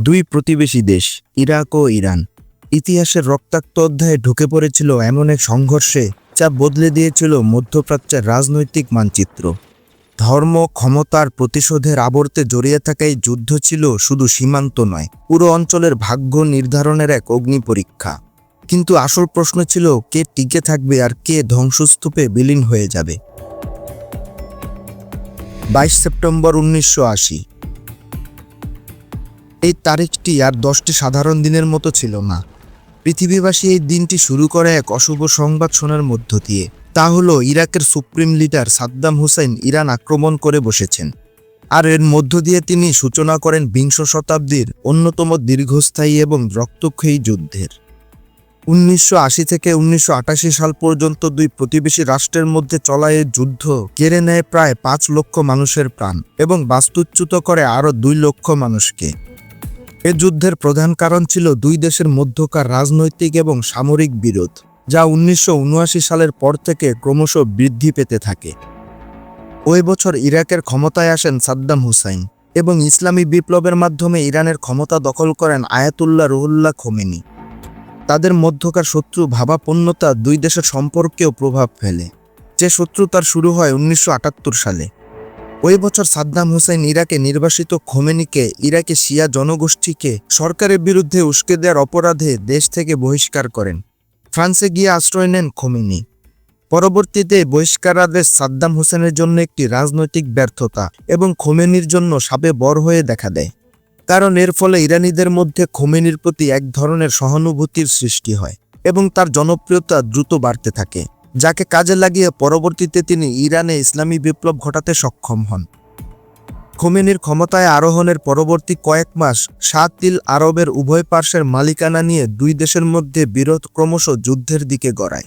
দুই প্রতিবেশী দেশ, ইরাক ও ইরান। ইতিহাসের রক্তাক্ত অধ্যায়ে ঢুকে পড়েছিল এমন এক সংঘর্ষে, যা বদলে দিয়েছিল মধ্যপ্রাচ্যের রাজনৈতিক মানচিত্র। ধর্ম, ক্ষমতার প্রতিশোধের আবর্তে জড়িয়ে থাকা এই যুদ্ধ ছিল শুধু সীমান্ত নয়, পুরো অঞ্চলের ভাগ্য নির্ধারণের এক অগ্নি পরীক্ষা। কিন্তু আসল প্রশ্ন ছিল, কে টিকে থাকবে আর কে ধ্বংসস্তূপে বিলীন হয়ে যাবে? বাইশ সেপ্টেম্বর উনিশশো আশি। এই তারিখটি আর দশটি সাধারণ দিনের মতো ছিল না। পৃথিবীবাসী এই দিনটি শুরু করে এক অশুভ সংবাদ শোনার মধ্য দিয়ে। তা হলো, ইরাকের supreme leader Saddam Hussein Iran আক্রমণ করে বসেছেন। আর এর মধ্য দিয়ে তিনি সূচনা করেন বিংশ শতাব্দীর অন্যতম দীর্ঘস্থায়ী এবং রক্তক্ষয়ী যুদ্ধের। উনিশশো আশি থেকে উনিশশো আটাশি সাল পর্যন্ত দুই প্রতিবেশী রাষ্ট্রের মধ্যে চলা এই যুদ্ধ কেড়ে নেয় প্রায় পাঁচ লক্ষ মানুষের প্রাণ এবং বাস্তুচ্যুত করে আরও দুই লক্ষ মানুষকে। এ যুদ্ধের প্রধান কারণ ছিল দুই দেশের মধ্যকার রাজনৈতিক এবং সামরিক বিরোধ, যা উনিশশো উনআশি সালের পর থেকে ক্রমশ বৃদ্ধি পেতে থাকে। ওই বছর ইরাকের ক্ষমতায় আসেন সাদ্দাম হুসাইন এবং ইসলামী বিপ্লবের মাধ্যমে ইরানের ক্ষমতা দখল করেন আয়াতুল্লাহ রুহুল্লাহ খোমেনি। তাদের মধ্যকার শত্রু ভাবাপন্নতা দুই দেশের সম্পর্কেও প্রভাব ফেলে, যে শত্রুতার শুরু হয় উনিশশো আটাত্তর সালে। ওই বছর সাদ্দাম হুসাইন ইরাকে নির্বাসিত খোমেনিকে ইরাকে শিয়া জনগোষ্ঠীকে সরকারের বিরুদ্ধে উস্কে দেওয়ার অপরাধে দেশ থেকে বহিষ্কার করেন। ফ্রান্সে গিয়ে আশ্রয় নেন খোমেনি। পরবর্তীতে বহিষ্কারাদেশ সাদ্দাম হোসেনের জন্য একটি রাজনৈতিক ব্যর্থতা এবং খোমেনির জন্য সাপে বর হয়ে দেখা দেয়। কারণ এর ফলে ইরানিদের মধ্যে খোমেনির প্রতি এক ধরনের সহানুভূতির সৃষ্টি হয় এবং তার জনপ্রিয়তা দ্রুত বাড়তে থাকে। যাকে কাজে লাগিয়ে পরবর্তীতে তিনি ইরানে ইসলামী বিপ্লব ঘটাতে সক্ষম হন। খোমেনির ক্ষমতায় আরোহণের পরবর্তী কয়েক মাস সাত সাতিল আরবের উভয় পার্শ্বের মালিকানা নিয়ে দুই দেশের মধ্যে বিরোধ ক্রমশ যুদ্ধের দিকে গড়ায়।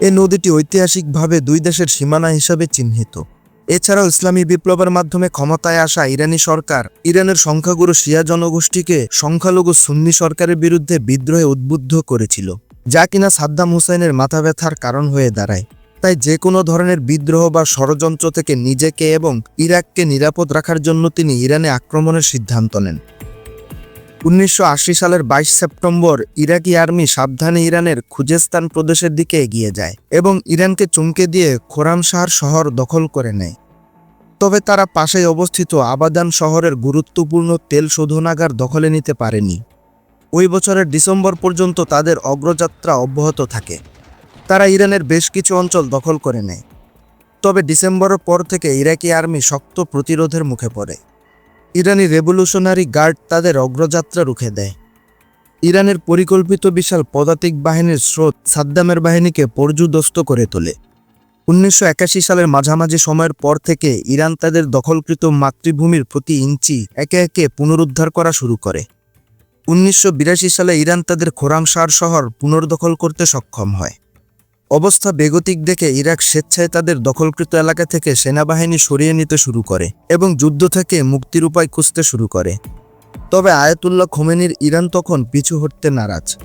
এ নদীটি ঐতিহাসিকভাবে দুই দেশের সীমানা হিসাবে চিহ্নিত। এছাড়াও ইসলামী বিপ্লবের মাধ্যমে ক্ষমতায় আসা ইরানি সরকার ইরানের সংখ্যাগুরু শিয়া জনগোষ্ঠীকে সংখ্যালঘু সুন্নি সরকারের বিরুদ্ধে বিদ্রোহে উদ্বুদ্ধ করেছিল। যা কিনা সাদ্দাম হুসাইনের মাথা ব্যথার কারণ হয়ে দাঁড়ায়। তাই যে কোনো ধরনের বিদ্রোহ বা ষড়যন্ত্র থেকে নিজেকে এবং ইরাককে নিরাপদ রাখার জন্য তিনি ইরানে আক্রমণের সিদ্ধান্ত নেন। উনিশশো আশি সালের বাইশ সেপ্টেম্বর ইরাকি আর্মি সাবধানে ইরানের খুজেস্তান প্রদেশের দিকে এগিয়ে যায় এবং ইরানকে চমকে দিয়ে খোরামশাহর শহর দখল করে নেয়। তবে তারা পাশেই অবস্থিত আবাদান শহরের গুরুত্বপূর্ণ তেল শোধনাগার দখলে নিতে পারেনি। ওই বছরের ডিসেম্বর পর্যন্ত তাদের অগ্রযাত্রা অব্যাহত থাকে। তারা ইরানের বেশ কিছু অঞ্চল দখল করে নেয়। তবে ডিসেম্বরের পর থেকে ইরাকি আর্মি শক্ত প্রতিরোধের মুখে পড়ে। ইরানি রেভলিউশনারি গার্ড তাদের অগ্রযাত্রা রুখে দেয়। ইরানের পরিকল্পিত বিশাল পদাতিক বাহিনীর স্রোত সাদ্দামের বাহিনীকে পর্যুদস্ত করে তোলে। উনিশশো একাশি সালের মাঝামাঝি সময়ের পর থেকে ইরান তাদের দখলকৃত মাতৃভূমির প্রতি ইঞ্চি একে একে পুনরুদ্ধার করা শুরু করে। উনিশশো বিরাশি সালে ইরান তাদের খোরামশার শহর পুনর্দখল করতে সক্ষম হয়। অবস্থা বেগতিক দেখে ইরাক স্বেচ্ছায় তাদের দখলকৃত এলাকা থেকে সেনাবাহিনী সরিয়ে নিতে শুরু করে এবং যুদ্ধ থেকে মুক্তির উপায় খুঁজতে শুরু করে। তবে আয়াতুল্লাহ খোমেনির ইরান তখন পিছু হটতে নারাজ।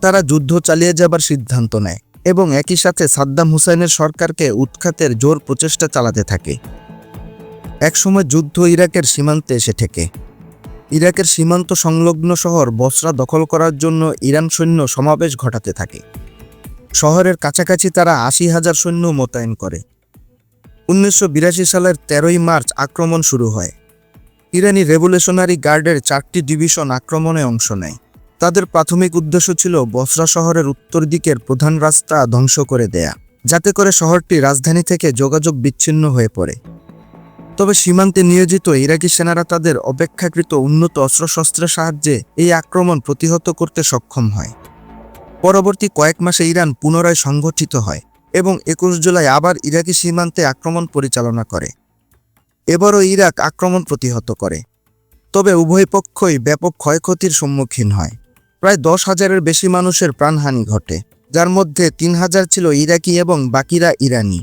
তারা যুদ্ধ চালিয়ে যাবার সিদ্ধান্ত নেয় এবং একই সাথে সাদ্দাম হুসাইনের সরকারকে উৎখাতের জোর প্রচেষ্টা চালাতে থাকে। একসময় যুদ্ধ ইরাকের সীমান্তে এসে ঠেকে। ইরাকের সীমান্ত সংলগ্ন শহর বসরা দখল করার জন্য ইরান সৈন্য সমাবেশ ঘটাতে থাকে। শহরের কাছাকাছি তারা আশি হাজার সৈন্য মোতায়েন করে। উনিশশো বিরাশি সালের তেরোই মার্চ আক্রমণ শুরু হয়। ইরানি রেভলিউশনারি গার্ডের চারটি ডিভিশন আক্রমণে অংশ নেয়। তাদের প্রাথমিক উদ্দেশ্য ছিল বসরা শহরের উত্তর দিকের প্রধান রাস্তা ধ্বংস করে দেয়া, যাতে করে শহরটি রাজধানী থেকে যোগাযোগ বিচ্ছিন্ন হয়ে পড়ে। তবে সীমান্তে নিয়োজিত ইরাকি সেনারা তাদের অপেক্ষাকৃত উন্নত অস্ত্রশস্ত্রের সাহায্যে এই আক্রমণ প্রতিহত করতে সক্ষম হয়। পরবর্তী কয়েক মাসে ইরান পুনরায় সংগঠিত হয় এবং একুশ জুলাই আবার ইরাকি সীমান্তে আক্রমণ পরিচালনা করে। এবারও ইরাক আক্রমণ প্রতিহত করে। তবে উভয় পক্ষই ব্যাপক ক্ষয়ক্ষতির সম্মুখীন হয়। প্রায় দশ হাজারের বেশি মানুষের প্রাণহানি ঘটে, যার মধ্যে তিন হাজার ছিল ইরাকি এবং বাকিরা ইরানি।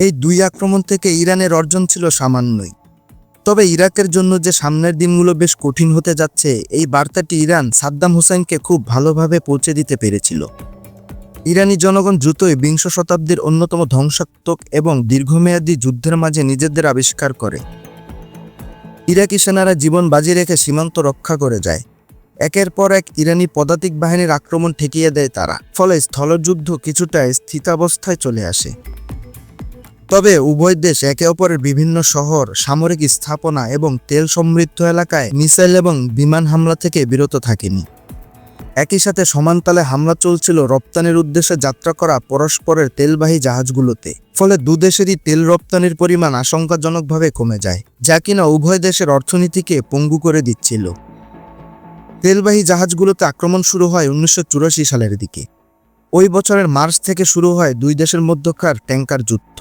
এই দুই আক্রমণ থেকে ইরানের অর্জন ছিল সামান্যই। তবে ইরাকের জন্য যে সামনের দিনগুলো বেশ কঠিন হতে যাচ্ছে, এই বার্তাটি ইরান সাদ্দাম হুসাইনকে খুব ভালোভাবে পৌঁছে দিতে পেরেছিল। ইরানি জনগণ দ্রুতই বিংশ শতাব্দীর অন্যতম ধ্বংসাত্মক এবং দীর্ঘমেয়াদী যুদ্ধের মাঝে নিজেদের আবিষ্কার করে। ইরাকি সেনারা জীবন বাজি রেখে সীমান্ত রক্ষা করে যায়। একের পর এক ইরানি পদাতিক বাহিনীর আক্রমণ ঠেকিয়ে দেয় তারা, ফলে স্থলযুদ্ধ কিছুটা স্থিতাবস্থায় চলে আসে। তবে উভয় দেশ একে অপরের বিভিন্ন শহর, সামরিক স্থাপনা এবং তেল সমৃদ্ধ এলাকায় মিসাইল এবং বিমান হামলা থেকে বিরত থাকেনি। একই সাথে সমানতালে হামলা চলছিল রপ্তানির উদ্দেশ্যে যাত্রা করা পরস্পরের তেলবাহী জাহাজগুলোতে, ফলে দুদেশেরই তেল রপ্তানির পরিমাণ আশঙ্কাজনকভাবে কমে যায়, যা কিনা উভয় দেশের অর্থনীতিকে পঙ্গু করে দিচ্ছিল। তেলবাহী জাহাজগুলোতে আক্রমণ শুরু হয় উনিশশো চুরাশি সালের দিকে। ওই বছরের মার্চ থেকে শুরু হয় দুই দেশের মধ্যকার ট্যাঙ্কার যুদ্ধ।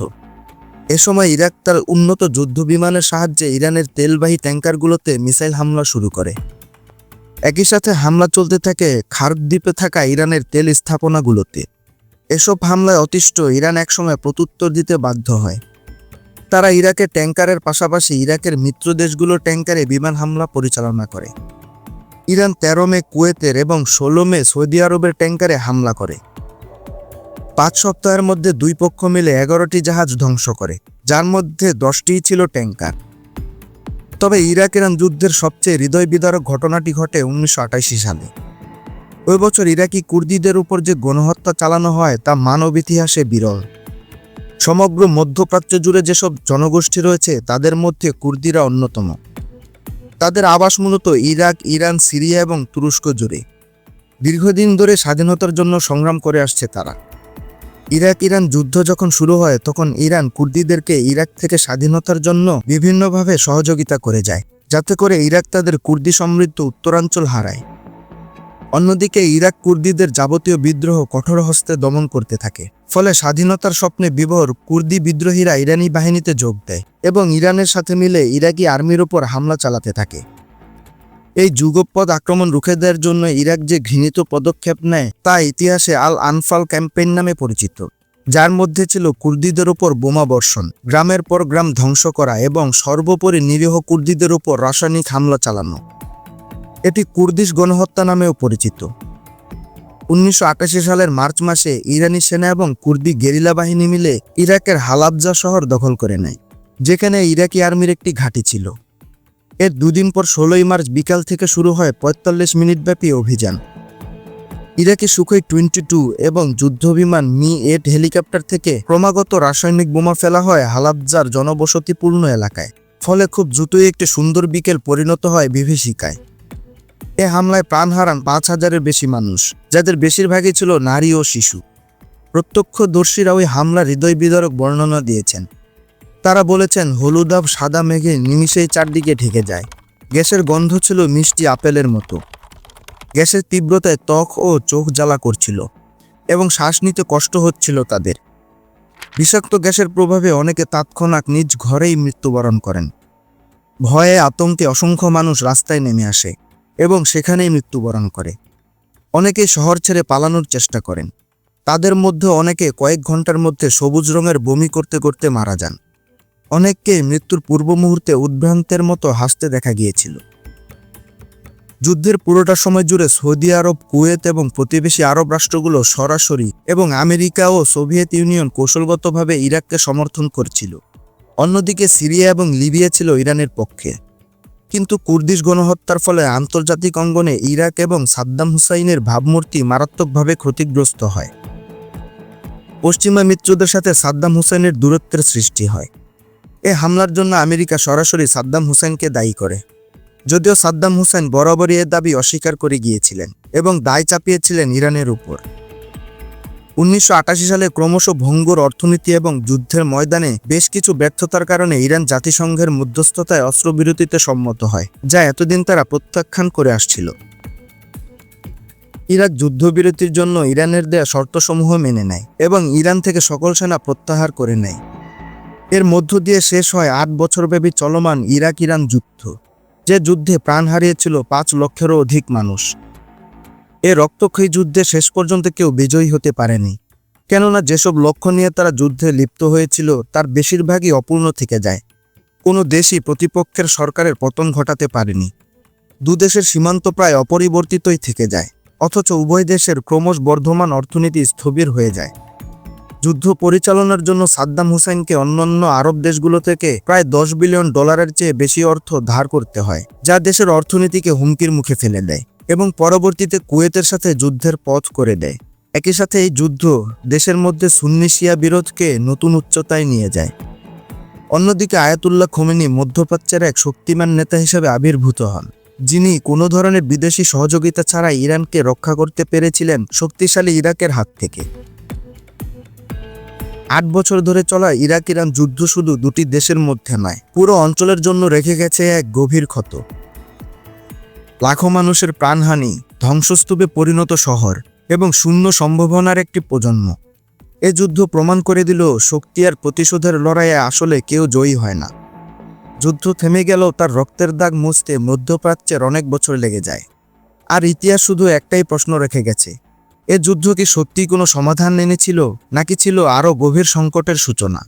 এ সময় ইরাক তার উন্নত যুদ্ধ বিমানের সাহায্যে ইরানের তেলবাহী ট্যাঙ্কারগুলোতে মিসাইল হামলা শুরু করে। একই সাথে হামলা চলতে থাকে খার্ক দ্বীপে থাকা ইরানের তেল স্থাপনাগুলোতে। এসব হামলায় অতিষ্ঠ ইরান একসময় প্রত্যুত্তর দিতে বাধ্য হয়। তারা ইরাকের ট্যাঙ্কারের পাশাপাশি ইরাকের মিত্র দেশগুলোর ট্যাঙ্কারে বিমান হামলা পরিচালনা করে। ইরান তেরো মে কুয়েতের এবং ষোলো মে সৌদি আরবের ট্যাঙ্কারে হামলা করে। পাঁচ সপ্তাহের মধ্যে দুই পক্ষ মিলে এগারোটি জাহাজ ধ্বংস করে, যার মধ্যে দশটিই ছিল ট্যাঙ্কার তবে ইরাক ইরান যুদ্ধের সবচেয়ে হৃদয় বিদারক ঘটনাটি ঘটে উনিশশো আটাশি সালে। ওই বছর ইরাকি কুর্দিদের উপর যে গণহত্যা চালানো হয়, তা মানব ইতিহাসে বিরল। সমগ্র মধ্যপ্রাচ্য জুড়ে যেসব জনগোষ্ঠী রয়েছে, তাদের মধ্যে কুর্দিরা অন্যতম। তাদের আবাস মূলত ইরাক, ইরান, সিরিয়া এবং তুরস্ক জুড়ে। দীর্ঘদিন ধরে স্বাধীনতার জন্য সংগ্রাম করে আসছে তারা। ইরাক ইরান যুদ্ধ যখন শুরু হয়, তখন ইরান কুর্দিদেরকে ইরাক থেকে স্বাধীনতার জন্য বিভিন্নভাবে সহযোগিতা করে যায়, যাতে করে ইরাক তাদের কুর্দি সমৃদ্ধ উত্তরাঞ্চল হারায়। অন্যদিকে ইরাক কুর্দিদের যাবতীয় বিদ্রোহ কঠোর হস্তে দমন করতে থাকে, ফলে স্বাধীনতার স্বপ্নে বিভোর কুর্দি বিদ্রোহীরা ইরানি বাহিনীতে যোগ দেয় এবং ইরানের সাথে মিলে ইরাকি আর্মির ওপর হামলা চালাতে থাকে। এই যুগপদ আক্রমণ রুখে দেওয়ার জন্য ইরাক যে ঘৃণিত পদক্ষেপ নেয়, তা ইতিহাসে আল আনফাল ক্যাম্পেইন নামে পরিচিত, যার মধ্যে ছিল কুর্দিদের ওপর বোমা বর্ষণ, গ্রামের পর গ্রাম ধ্বংস করা এবং সর্বোপরি নিরীহ কুর্দিদের ওপর রাসায়নিক হামলা চালানো। এটি কুর্দিশ গণহত্যা নামেও পরিচিত। উনিশশো আটাশি সালের মার্চ মাসে ইরানি সেনা এবং কুর্দি গেরিলা বাহিনী মিলে ইরাকের হালাবজা শহর দখল করে নেয়, যেখানে ইরাকি আর্মির একটি ঘাঁটি ছিল। এর দুদিন পর ষোলোই মার্চ বিকাল থেকে শুরু হয় পঁয়তাল্লিশ মিনিটব্যাপী অভিযান। ইরাকি সুখই টোয়েন্টি টু এবং যুদ্ধবিমান মি এট হেলিকপ্টার থেকে ক্রমাগত রাসায়নিক বোমা ফেলা হয় হালাবজার জনবসতিপূর্ণ এলাকায়, ফলে খুব দ্রুতই একটি সুন্দর বিকেল পরিণত হয় বিভীষিকায়। এ হামলায় প্রাণ হারান পাঁচ হাজারের বেশি মানুষ, যাদের বেশিরভাগই ছিল নারী ও শিশু। প্রত্যক্ষদর্শীরা ওই হামলা হৃদয় বিদারক বর্ণনা দিয়েছেন। তারা বলেছেন হলুদাভ সাদা মেঘে নিমিষেই চারদিকে ঢেকে যায়। গ্যাসের গন্ধ ছিল মিষ্টি আপেলের মতো। গ্যাসের তীব্রতায় ত্বক ও চোখ জ্বালা করছিল এবং শ্বাস নিতে কষ্ট হচ্ছিল তাদের। বিষাক্ত গ্যাসের প্রভাবে অনেকে তাৎক্ষণাৎ নিজ ঘরেই মৃত্যুবরণ করেন। ভয়ে আতঙ্কে অসংখ্য মানুষ রাস্তায় নেমে আসে এবং সেখানেই মৃত্যুবরণ করে। অনেকে শহর ছেড়ে পালানোর চেষ্টা করেন। তাদের মধ্যে অনেকে কয়েক ঘণ্টার মধ্যে সবুজ রঙের বমি করতে করতে মারা যান। অনেককে মৃত্যুর পূর্ব মুহূর্তে উদ্ভ্রান্তের মতো হাসতে দেখা গিয়েছিল। যুদ্ধের পুরোটা সময় জুড়ে সৌদি আরব, কুয়েত এবং প্রতিবেশী আরব রাষ্ট্রগুলো সরাসরি এবং আমেরিকা ও সোভিয়েত ইউনিয়ন কৌশলগতভাবে ইরাককে সমর্থন করছিল। অন্যদিকে সিরিয়া এবং লিবিয়া ছিল ইরানের পক্ষে। কিন্তু কুর্দিশ গণহত্যার ফলে আন্তর্জাতিক অঙ্গনে ইরাক এবং সাদ্দাম হুসাইনের ভাবমূর্তি মারাত্মকভাবে ক্ষতিগ্রস্ত হয়। পশ্চিমা মিত্রদের সাথে সাদ্দাম হুসাইনের দূরত্বের সৃষ্টি হয়। এ হামলার জন্য আমেরিকা সরাসরি সাদ্দাম হুসেনকে দায়ী করে। যদিও সাদ্দাম হুসেন বরাবরই এর দাবি অস্বীকার করে গিয়েছিলেন এবং দায় চাপিয়েছিলেন ইরানের উপর। উনিশশো আটাশি সালে ক্রমশ ভঙ্গুর অর্থনীতি এবং যুদ্ধের ময়দানে বেশ কিছু ব্যর্থতার কারণে ইরান জাতিসংঘের মধ্যস্থতায় অস্ত্রবিরতিতে সম্মত হয়, যা এতদিন তারা প্রত্যাখ্যান করে আসছিল। ইরাক যুদ্ধবিরতির জন্য ইরানের দেয়া শর্তসমূহ মেনে নেয় এবং ইরান থেকে সকল সেনা প্রত্যাহার করে নেয়। এর মধ্য দিয়ে শেষ হয় আট বছরব্যাপী চলমান ইরাক ইরান যুদ্ধ, যে যুদ্ধে প্রাণ হারিয়েছিল পাঁচ লক্ষেরও অধিক মানুষ। এ রক্তক্ষয়ী যুদ্ধে শেষ পর্যন্ত কেউ বিজয়ী হতে পারেনি, কেননা যেসব লক্ষ্য নিয়ে তারা যুদ্ধে লিপ্ত হয়েছিল, তার বেশিরভাগই অপূর্ণ থেকে যায়। কোনো দেশই প্রতিপক্ষের সরকারের পতন ঘটাতে পারেনি। দুদেশের সীমান্ত প্রায় অপরিবর্তিতই থেকে যায়, অথচ উভয় দেশের ক্রমশ বর্ধমান অর্থনীতি স্থবির হয়ে যায়। যুদ্ধ পরিচালনার জন্য সাদ্দাম হুসাইনকে অন্যান্য আরব দেশগুলো থেকে প্রায় দশ বিলিয়ন ডলারের চেয়ে বেশি অর্থ ধার করতে হয়, যা দেশের অর্থনীতিকে হুমকির মুখে ফেলে দেয় এবং পরবর্তীতে কুয়েতের সাথে যুদ্ধের পথ করে দেয়। একই সাথে এই যুদ্ধ দেশের মধ্যে সুন্নি শিয়া বিরোধকে নতুন উচ্চতায় নিয়ে যায়। অন্যদিকে আয়াতুল্লাহ খোমেনি মধ্যপ্রাচ্যের এক শক্তিমান নেতা হিসেবে আবির্ভূত হন, যিনি কোনো ধরনের বিদেশি সহযোগিতা ছাড়া ইরানকে রক্ষা করতে পেরেছিলেন শক্তিশালী ইরাকের হাত থেকে। আট বছর ধরে চলা ইরাক ইরান যুদ্ধ শুধু দুটি দেশের মধ্যে নয়, পুরো অঞ্চলের জন্য রেখে গেছে এক গভীর ক্ষত। লাখো মানুষের প্রাণহানি, ধ্বংসস্তূপে পরিণত শহর এবং শূন্য সম্ভাবনার একটি প্রজন্ম। এ যুদ্ধ প্রমাণ করে দিল, শক্তি আর প্রতিশোধের লড়াইয়ে আসলে কেউ জয়ী হয় না। যুদ্ধ থেমে গেলেও তার রক্তের দাগ মুছতে মধ্যপ্রাচ্যের অনেক বছর লেগে যায়। আর ইতিহাস শুধু একটাই প্রশ্ন রেখে গেছে এ যুদ্ধ কি সত্যি কোনো সমাধান এনেছিল নাকি ছিল আরও গভীর সংকটের সূচনা?